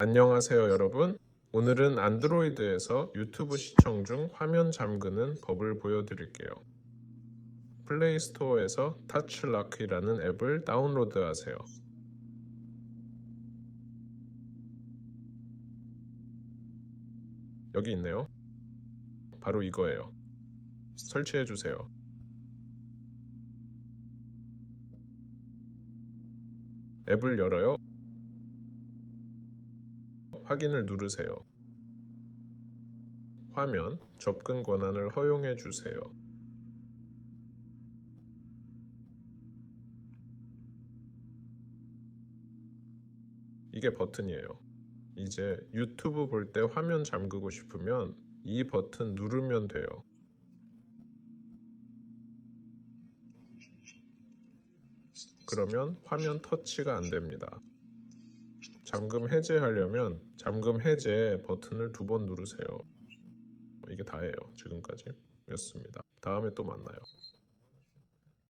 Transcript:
안녕하세요 여러분. 오늘은 안드로이드에서 유튜브 시청 중 화면 잠그는 법을 보여드릴게요. 플레이스토어에서 타치라크라는 앱을 다운로드하세요. 여기 있네요. 바로 이거예요. 설치해주세요. 앱을 열어요 확인을 누르세요. 화면 접근 권한을 허용해 주세요. 이게 버튼이에요. 이제 유튜브 볼 때 화면 잠그고 싶으면 이 버튼 누르면 돼요. 그러면 화면 터치가 안 됩니다. 잠금 해제하려면 잠금 해제 버튼을 두 번 누르세요. 이게 다예요. 지금까지 였습니다. 다음에 또 만나요.